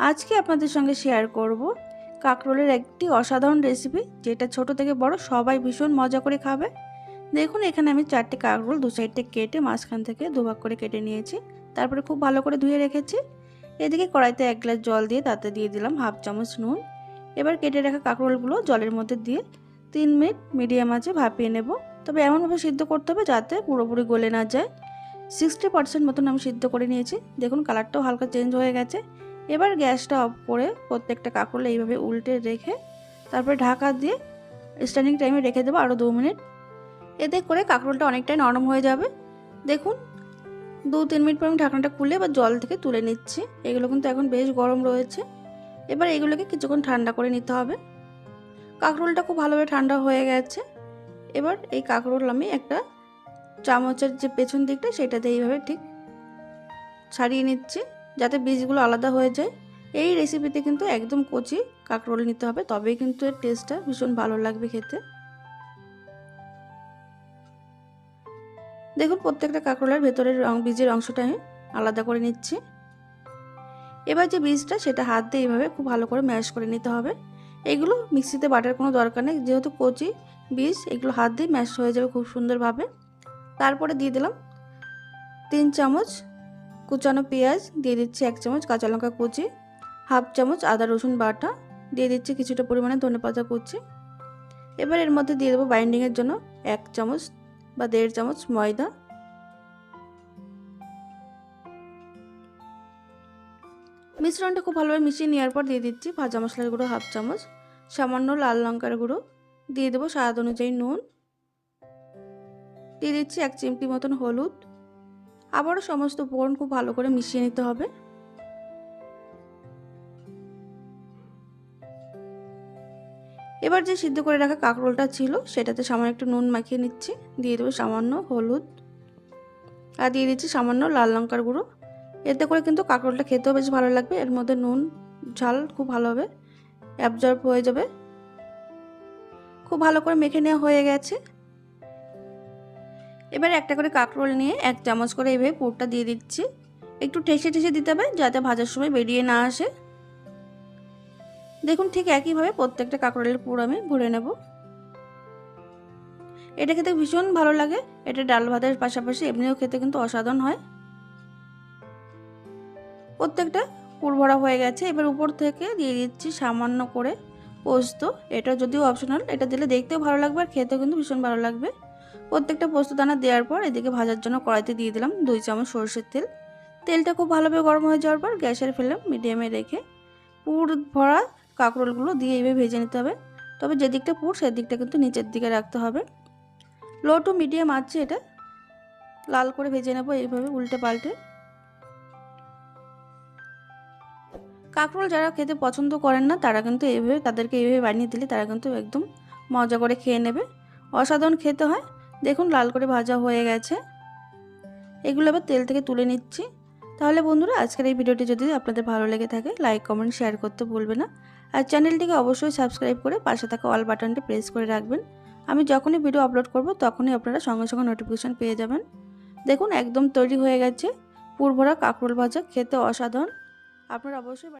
আজকে আপনাদের সঙ্গে শেয়ার করব কাঁকরোলের একটি অসাধারণ রেসিপি যেটা ছোট থেকে বড় সবাই ভীষণ মজা করে খাবে। দেখুন, এখানে আমি চারটে কাঁকরোল দু সাইডে কেটে মাঝখান থেকে দুভাগ করে কেটে নিয়েছি। তারপরে খুব ভালো করে ধুয়ে রেখেছি। এদিকে কড়াইতে এক গ্লাস জল দিয়ে তাতে দিয়ে দিলাম হাফ চামচ নুন। এবার কেটে রাখা কাঁকরোলগুলো জলের মধ্যে দিয়ে তিন মিনিট মিডিয়াম আছে ভাপিয়ে নেব। তবে এমনভাবে সিদ্ধ করতে হবে যাতে পুরোপুরি গলে না যায়। সিক্সটি পার্সেন্ট মতন আমি সিদ্ধ করে নিয়েছি। দেখুন কালারটাও হালকা চেঞ্জ হয়ে গেছে। এবার গ্যাসটা অফ করে প্রত্যেকটা কাঁকরোল এইভাবে উল্টে রেখে তারপরে ঢাকা দিয়ে স্ট্যান্ডিং টাইমে রেখে দেবো আরও দু মিনিট। এতে করে কাঁকরোলটা অনেকটাই নরম হয়ে যাবে। দেখুন, দু তিন মিনিট পর আমি ঢাকনাটা খুলে এবার জল থেকে তুলে নিচ্ছি। এগুলো কিন্তু এখন বেশ গরম রয়েছে। এবার এগুলোকে কিছুক্ষণ ঠান্ডা করে নিতে হবে। কাঁকরোলটা খুব ভালোভাবে ঠান্ডা হয়ে গেছে। এবার এই কাঁকরোল আমি একটা চামচের যে পেছন দিকটা সেটাতে এইভাবে ঠিক ছাড়িয়ে নিচ্ছি। যাতে বীজগুলো আলাদা হয়ে যায়। এই রেসিপিতে কিন্তু একদম কচি কাঁকরোল নিতে হবে, তবেই কিন্তু এর টেস্টটা ভীষণ ভালো লাগবে খেতে। দেখুন, প্রত্যেকটা কাঁকরোলের ভেতরের রং, বীজের অংশটা আমি আলাদা করে নিচ্ছি। এবার যে বীজটা, সেটা হাত দিয়ে এইভাবে খুব ভালো করে ম্যাশ করে নিতে হবে। এগুলো মিক্সিতে বাটার কোনো দরকার নেই, যেহেতু কচি বীজ, এগুলো হাত দিয়ে ম্যাশ হয়ে যাবে খুব সুন্দরভাবে। তারপরে দিয়ে দিলাম তিন চামচ কুচানো পেঁয়াজ, দিয়ে দিচ্ছি এক চামচ কাঁচা লঙ্কা কুচি, হাফ চামচ আদা রসুন বাটা, দিয়ে দিচ্ছি কিছুটা পরিমাণে ধনে পাতা কুচি। এবার এর মধ্যে দিয়ে দেবো বাইন্ডিংয়ের জন্য এক চামচ বা দেড় চামচ ময়দা। মিশ্রণটা খুব ভালোভাবে মিশিয়ে নেওয়ার পর দিয়ে দিচ্ছি ভাজা মশলার গুঁড়ো হাফ চামচ, সামান্য লাল লঙ্কার গুঁড়ো, দিয়ে দেবো স্বাদ অনুযায়ী নুন। দিয়ে দিচ্ছি এক চিমটি মতন হলুদ। আবারও সমস্ত উপকরণ খুব ভালো করে মিশিয়ে নিতে হবে। এবার যে সিদ্ধ করে রাখা কাঁকরোলটা ছিল, সেটাতে সামান্য একটু নুন মাখিয়ে নিচ্ছি। দিয়ে দেবো সামান্য হলুদ। আর দিয়ে দিচ্ছি সামান্য লাল লঙ্কার গুঁড়ো। এতে করে কিন্তু কাঁকরোলটা খেতেও বেশ ভালো লাগবে। এর মধ্যে নুন, ঝাল খুব ভালো হবে। অ্যাবজর্ব হয়ে যাবে। খুব ভালো করে মেখে নেওয়া হয়ে গেছে। এবার একটা করে কাঁকরোল নিয়ে এক চামচ করে এইভাবে পুরটা দিয়ে দিচ্ছি। একটু ঠেসে ঠেসে দিতে হবে যাতে ভাজার সময় বেরিয়ে না আসে। দেখুন ঠিক একইভাবে প্রত্যেকটা কাঁকরোলের পুর আমি ভরে নেব। এটা খেতে ভীষণ ভালো লাগে। এটা ডাল ভাতের পাশাপাশি এমনিও খেতে কিন্তু অসাধারণ হয়। প্রত্যেকটা পুর ভরা হয়ে গেছে। এবার উপর থেকে দিয়ে দিচ্ছি সামান্য করে পোস্ত। এটা যদিও অপশনাল এটা দিলে দেখতেও ভালো লাগবে আর খেতেও কিন্তু ভীষণ ভালো লাগবে। প্রত্যেকটা পোস্ত দানা দেওয়ার পর এদিকে ভাজার জন্য কড়াইতে দিয়ে দিলাম দুই চামচ সরষের তেল। তেলটা খুব ভালোভাবে গরম হয়ে যাওয়ার পর গ্যাসের ফ্লেম মিডিয়ামে রেখে পুর ভরা কাঁকরোলগুলো দিয়ে এইভাবে ভেজে নিতে হবে। তবে যে দিকটা পুর সেদিকটা কিন্তু নিচের দিকে রাখতে হবে। লো টু মিডিয়াম আছে এটা লাল করে ভেজে নেব এইভাবে উল্টে পাল্টে। কাঁকরোল যারা খেতে পছন্দ করেন না, তারা কিন্তু এইভাবে, তাদেরকে এইভাবে বানিয়ে দিলে তারা কিন্তু একদম মজা করে খেয়ে নেবে। অসাধারণ খেতে হয়। দেখুন লাল করে ভাজা হয়ে গেছে। এগুলো আবার তেল থেকে তুলে নিচ্ছি। তাহলে বন্ধুরা, আজকের এই ভিডিওটি যদি আপনাদের ভালো লেগে থাকে লাইক কমেন্ট শেয়ার করতে ভুলবে না। আর চ্যানেলটিকে অবশ্যই সাবস্ক্রাইব করে পাশে থাকা অল বাটনটি প্রেস করে রাখবেন। আমি যখনই ভিডিও আপলোড করব, তখনই আপনারা সঙ্গে সঙ্গে নোটিফিকেশান পেয়ে যাবেন। দেখুন, একদম তৈরি হয়ে গেছে। পুরভরা কাঁকরোল ভাজা, খেতে অসাধারণ। আপনারা অবশ্যই